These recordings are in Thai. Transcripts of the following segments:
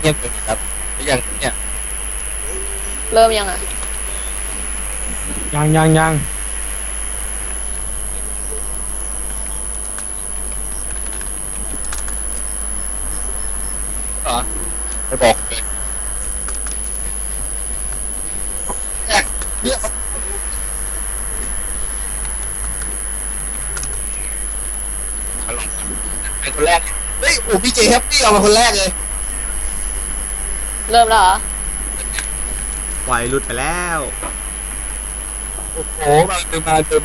เงียบเลยครับอยังเนี่ยเริ่มยังอะ ยังยังยังเหอไปบอกเลยอยากเคนแรก เฮ้ยโอ้พี่เจแฮปปี้เอามาคนแรกเลย เริ่มแล้วเหรอ ปล่อยหลุดไปแล้วโอ้โหมาเติมมาเติม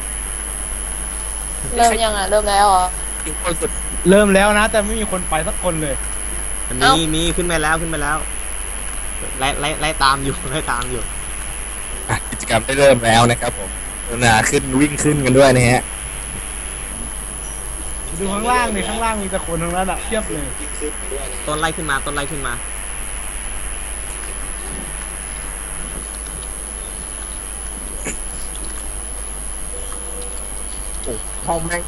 เริ่มยังอะ เริ่มแล้วเหรอ ถึงคนสุดเริ่มแล้วนะ แต่ไม่มีคนไปสักคนเลยอันเอ้านี้มีขึ้นไปแล้วขึ้นไปแล้วไล่ไล่ไล่ตามอยู่ ไล่ตามอยู่ อะกิจกรรมได้เริ่มแล้วนะครับผมกรุณาขึ้นวิ่งขึ้นกันด้วยนะฮะดูข้างล่างนี่ข้างล่างมีแต่คนทั้งนั้นอะเทียบเลยต้นไล่ขึ้นมาต้นไล่ขึ้นมา ห้องแม่ง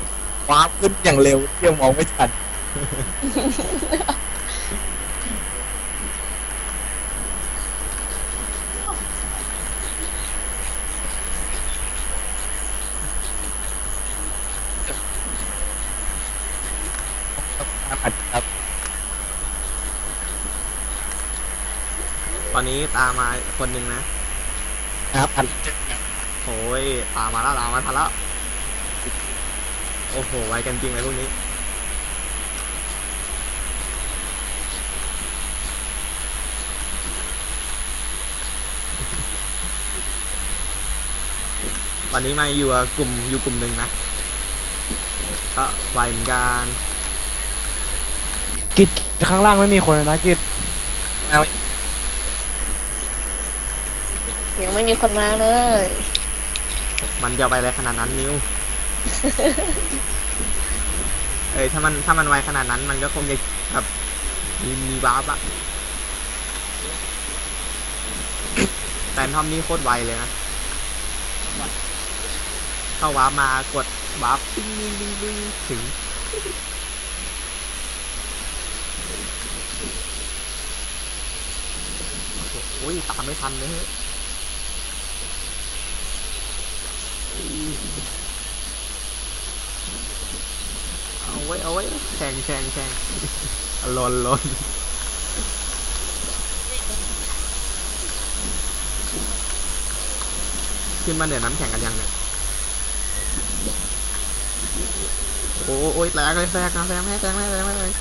ว้าขึ้นอย่างเร็วเที่ยวมองไม่ทันครับ ตอนนี้ตามมาคนหนึ่งนะครับอัน โอ้ยตามมาแล้วตามมาทันแล้ว โอ้โห ไวกันจริงเลยพวกนี้ตอนนี้มาอยู่กับกลุ่มอยู่กลุ่มหนึ่งนะก็ไวเหมือนกันกิจข้างล่างไม่มีคนเลยนะกิจยังไม่มีคนมาเลย มันจะไปอะไรขนาดนั้นนิว เอ้ยถ้ามันถ้ามันไวขนาดนั้นมันก็คงจะแบบมีมีวาร์ปอะแฟนทอมนี่โคตรไวเลยนะเข้าวาร์ปมากดวาร์ปปิ้งปิ้งปิ้งปิ้งถึงโอ้ยตามไม่ทันเลยเฮ้ยเอา ไว้เอาไว้แข่งแข่งแข่งลนลนขึ้นมาเหนือน้ำแข่งกันยังเนี่ยโอ้โอ้ยแรงเลยแรงนะแรงไหมแรงไหมแรงไหมแรง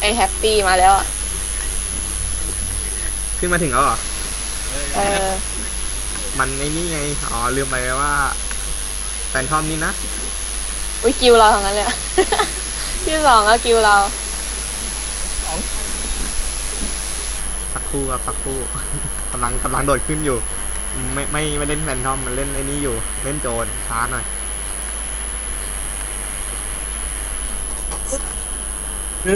ไอแฮปปี้มาแล้วอะขึ้นมาถึงแล้วเหรอเออ มันไอ้นี่ไง อ๋อ ลืมไปว่าแฟนทอมนี่นะ อุ้ยกิวเราทั้งนั้นเลยอะที่สองก็กิวเราสักครู่ครับสักครู่ กำลังกำลังโดดขึ้นอยู่ ไม่ไม่ไม่เล่นแฟนทอมมันเล่นไอ้นี่อยู่ เล่นโจรช้าหน่อยอี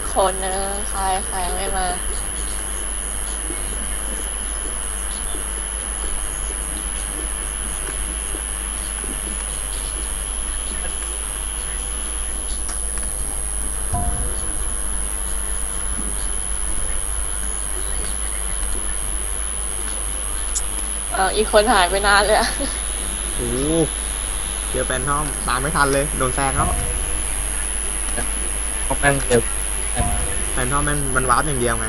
กคนนึงใครใครยังไม่มา เอออีกคนหายไปนานเลยอะ โอ้โหเจอแฟนทอมตามไม่ทันเลย โดนแซงแล้ว ห้องแม่งเร็วแฟนทอมมันมันวาร์ปอย่างเดียวไง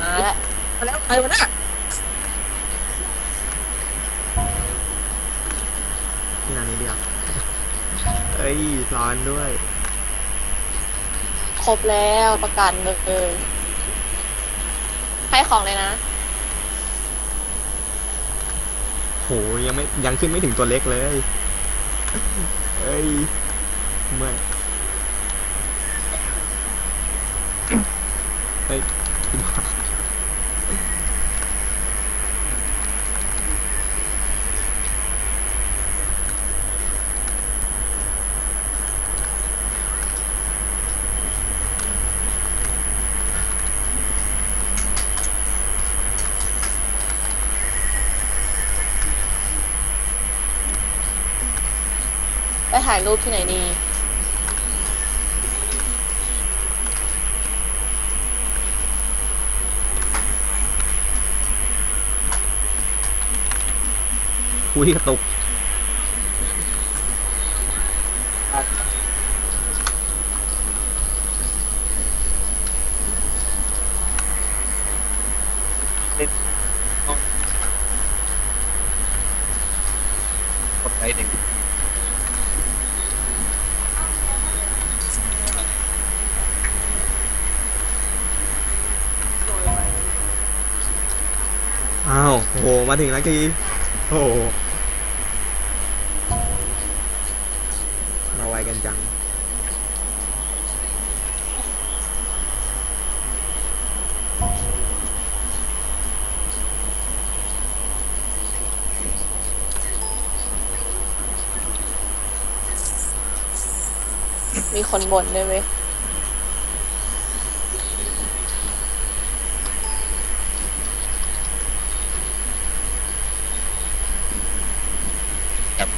มาแล้วมาแล้วใครวะเนี่ยที่นั่นนี้เดียวเอ้ยร้อนด้วย ครบแล้วประกันเลยให้ของเลยนะ โหยังไม่ยังขึ้นไม่ถึงตัวเล็กเลย เอ้ยเมื่อย เฮ้ยไปถ่ายรูปที่ไหนดี คุยกระตุกกดไลค์เด็กอ้าวโหมาถึงแล้วกีโอ้ ไวกันจัง มีคนบ่นด้วยไหม ครับ ใค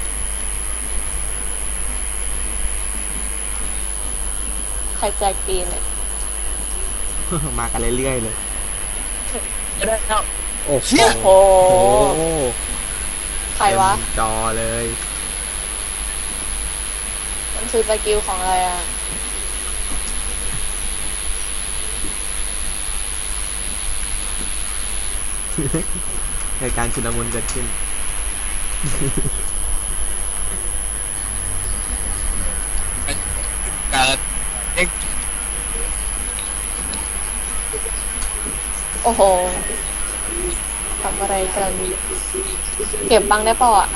รแจกปีนเนี่ยมากันเรื่อยๆเลยไม่ได้แล้วโอ้โหโอ้โหโอ้โห ใครวะ เต็มจอเลยมันคือสกิลของอะไรอะ เหตุการณ์ชุลมุนเกิดขึ้น การเอ็ก โอ้โหทำอะไรกันเก็บบังได้เปล่าอะ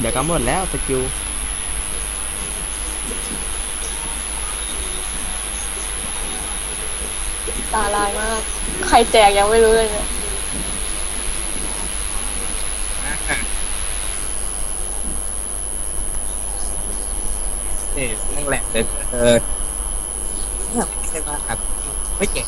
เดี๋ยวก็หมดแล้วสกิลตาลายมาก ใครแจกยังไม่รู้เลยเนี่ยนี่นั่งแหลกเลยเออเนี่ยไม่ใช่ว่าครับไม่เก่ง